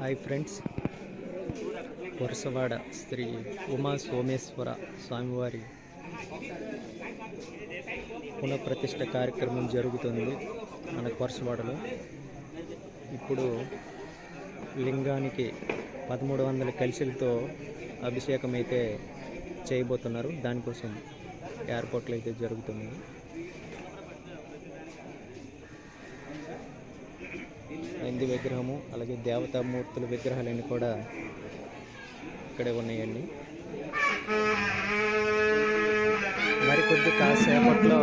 Hi friends. వరుసవాడ Shri Uma Someswara స్వామివారి పునఃప్రతిష్ట కార్యక్రమం జరుగుతుంది మన వరుసవాడలో. ఇప్పుడు లింగానికి పదమూడు వందల కలిసిలతో అభిషేకం అయితే చేయబోతున్నారు. దానికోసం ఎయిర్పోర్ట్లు అయితే జరుగుతున్నాయి నంది విగ్రహము అలాగే దేవతామూర్తుల విగ్రహాలన్నీ కూడా ఇక్కడే ఉన్నాయండి. మరికొద్ది కాసేపట్లో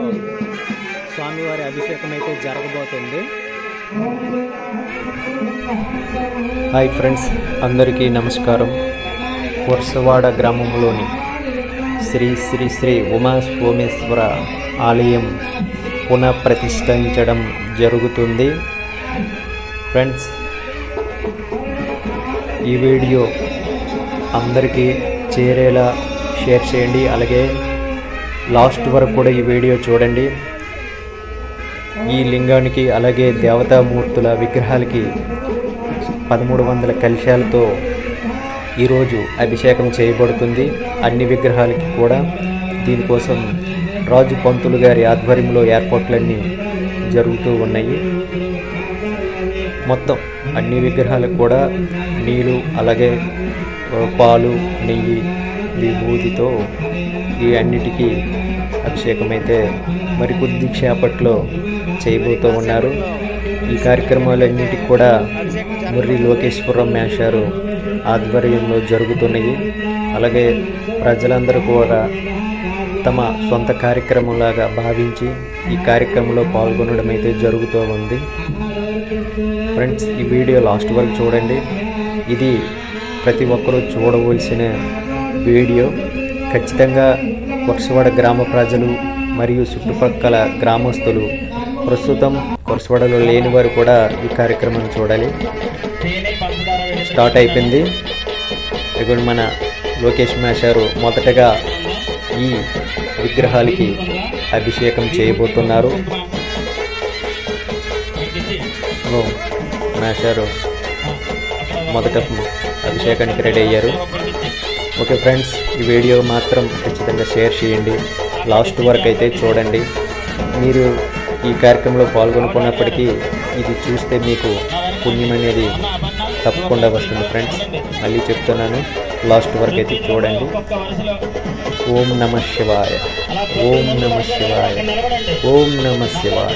స్వామివారి అభిషేకం అయితే జరగబోతుంది. హాయ్ ఫ్రెండ్స్ అందరికీ నమస్కారం. వర్సవాడ గ్రామంలోని శ్రీ శ్రీ శ్రీ ఉమా సోమేశ్వర ఆలయం పునఃప్రతిష్ఠించడం జరుగుతుంది. ఫ్రెండ్స్ ఈ వీడియో అందరికీ చేరేలా షేర్ చేయండి. అలాగే లాస్ట్ వరకు కూడా ఈ వీడియో చూడండి. ఈ లింగానికి అలాగే దేవతామూర్తుల విగ్రహాలకి పదమూడు వందల కలశాలతో ఈరోజు అభిషేకం చేయబడుతుంది. అన్ని విగ్రహాలకి కూడా దీనికోసం రాజు పంతులు గారి ఆధ్వర్యంలో ఏర్పాట్లన్నీ జరుగుతూ ఉన్నాయి. మొత్తం అన్ని విగ్రహాలకు కూడా నీళ్ళు అలాగే పాలు నెయ్యి విభూతితో ఈ అన్నిటికీ అభిషేకమైతే మరికొద్ది మరి కొద్ది క్షేపట్లో చేయబోతూ ఉన్నారు. ఈ కార్యక్రమాలన్నిటికి కూడా ముర్రి లోకేశ్వరరావు మేషారు ఆధ్వర్యంలో జరుగుతున్నాయి. అలాగే ప్రజలందరూ కూడా తమ సొంత కార్యక్రమంలాగా భావించి ఈ కార్యక్రమంలో పాల్గొనడం అయితే జరుగుతూ ఉంది. ఫ్రెండ్స్ ఈ వీడియో లాస్ట్ వరకు చూడండి. ఇది ప్రతి ఒక్కరూ చూడవలసిన వీడియో. ఖచ్చితంగా కొరసవాడ గ్రామ ప్రజలు మరియు చుట్టుపక్కల గ్రామస్తులు ప్రస్తుతం కొరసవాడలో లేని వారు కూడా ఈ కార్యక్రమాన్ని చూడాలి. స్టార్ట్ అయిపోయింది. ఇప్పుడు మన లోకేష్ మేషారు మొదటగా ఈ విగ్రహాలకి అభిషేకం చేయబోతున్నారు. ఓ, మేషారు మొదట అభిషేకానికి రెడీ అయ్యారు. ఓకే ఫ్రెండ్స్ ఈ వీడియో మాత్రం ఖచ్చితంగా షేర్ చేయండి. లాస్ట్ వరకు అయితే చూడండి. మీరు ఈ కార్యక్రమంలో పాల్గొనుకున్నప్పటికీ ఇది చూస్తే మీకు పుణ్యం అనేది తప్పకుండా వస్తుంది ఫ్రెండ్స్. మళ్ళీ చెప్తున్నాను లాస్ట్ వరకు అయితే చూడండి. ఓం నమ శివాయ. ఓం నమ శివాయ. ఓం నమ శివాయ.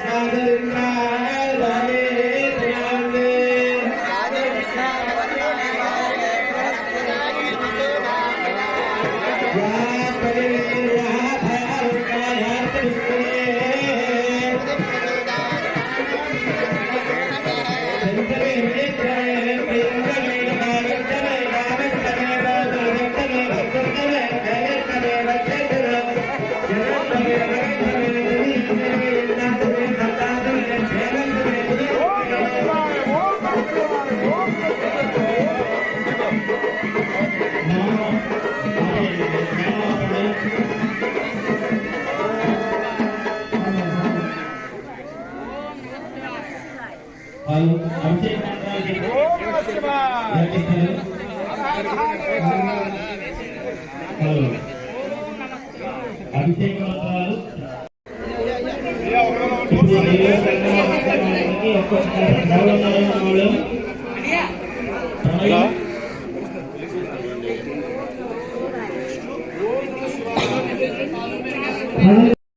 స్వాగతం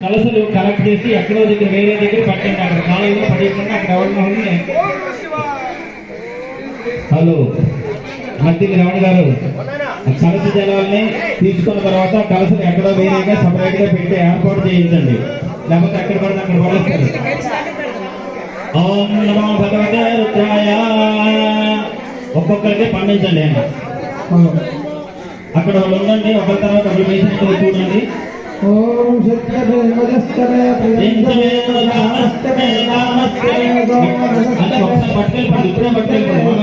కలసలు కలెక్ట్ చేసి ఎక్కడో దగ్గర వేరే దగ్గర పట్టండి. అక్కడ కాలేజీలో పడేయకుండా అక్కడ ఎవరినో హలో. మధ్యకి రమణ గారు కలస జలాల్ని తీసుకున్న తర్వాత కలసలు ఎక్కడో వేరేగా సపరేట్గా పెట్టి ఏర్పాటు చేయించండి. లేకపోతే ఎక్కడ పడితే అక్కడ పడేస్తారు ఓం నమో భగవతే రుద్రాయ ఒక్కొక్కరికి పండించండి ఆయన అక్కడ వాళ్ళు ఉండండి ఒకరి తర్వాత ఒకరు వేసినట్టు చూడండి. ఓం శుద్ధదేవదస్తమే ఇంతమే నమస్తే నమస్తే అంటే ఒకసారి పట్టుకెళ్ళిపోండి ఇప్పుడే పట్టుకెళ్ళిపోండి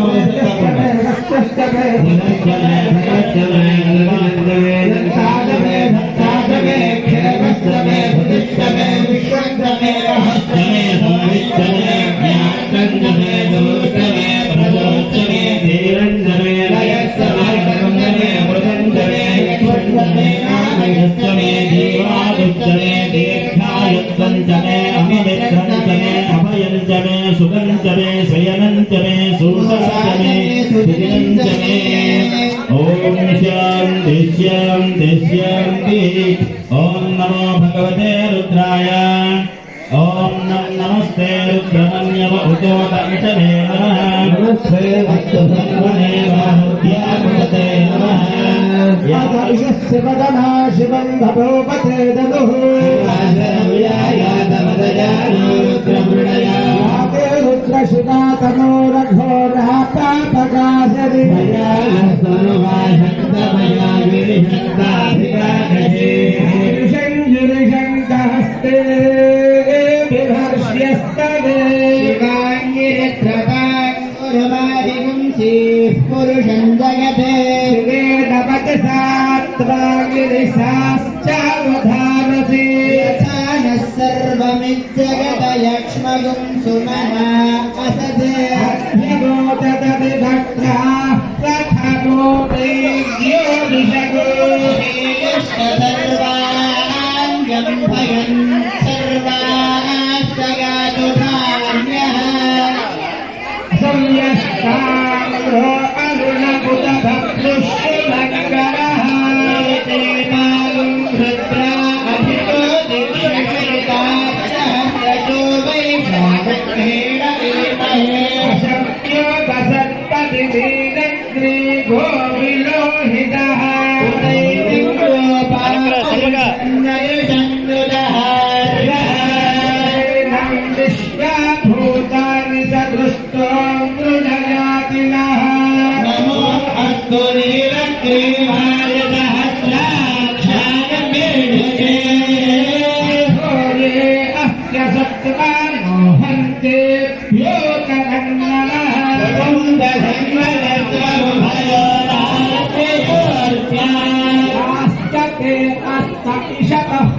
ఓం నమో భగవతే రుద్రాయ. ఓం నం నమస్తే రుద్రమన్యవ ఉదోత ఇషమే నమః. నమస్తే భక్తసర్వనే వాహుద్యామృతే నమః. శివం దదుః. యాతే రుద్రశివా తమో निर्षङ्कहस्ते बिभर्ष्यस्तवे शिवाङ्गे त्रताङ्गुरमादिगुंसीः पुरुषं जगते वेदपचसा त्वाङ्गिरिशाश्चावधानसि यथा नः सर्वमिज्जगत यक्ष्मगुं सुमना असदे Yeah. హంతే భ్యోతకన్ననః ఆస్తతే అస్త ఇషతః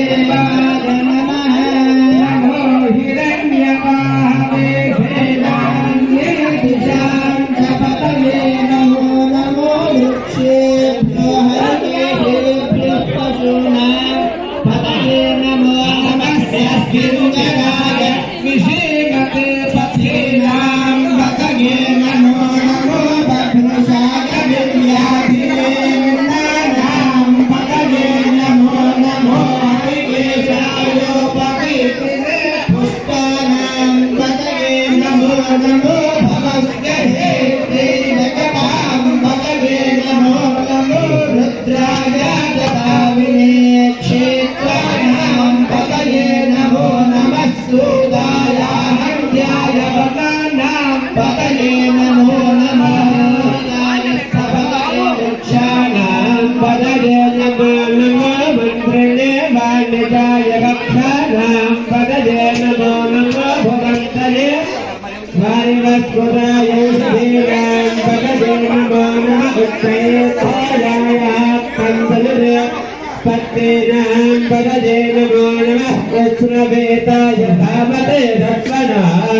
कृष्णवेताय धामते दक्षणां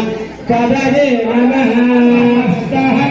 भगवे नमः सहकारागणव्याधिनः